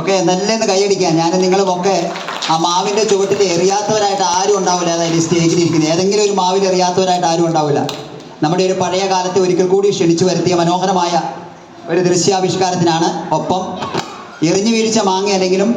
Okay നല്ലെന്ന് കൈയടിക്കാൻ ഞാൻ നിങ്ങളുമൊക്കെ ആ മാവിന്റെ ചുവട്ടിൽ എറിയാത്തവരായിട്ട് ആരും ഉണ്ടാവില്ല. അതായത് സ്റ്റേജിൽ ഇരിക്കുന്നത്. ഏതെങ്കിലും ഒരു മാവിൽ എറിയാത്തവരായിട്ട് ആരും ഉണ്ടാവില്ല. നമ്മുടെ ഒരു പഴയ കാലത്തെ ഒരിക്കൽ കൂടി ക്ഷണിച്ചു വരുത്തിയ മനോഹരമായ ഒരു ദൃശ്യാവിഷ്കാരത്തിനാണ് ഒപ്പം എറിഞ്ഞു വീഴ്ച മാങ്ങ അല്ലെങ്കിലും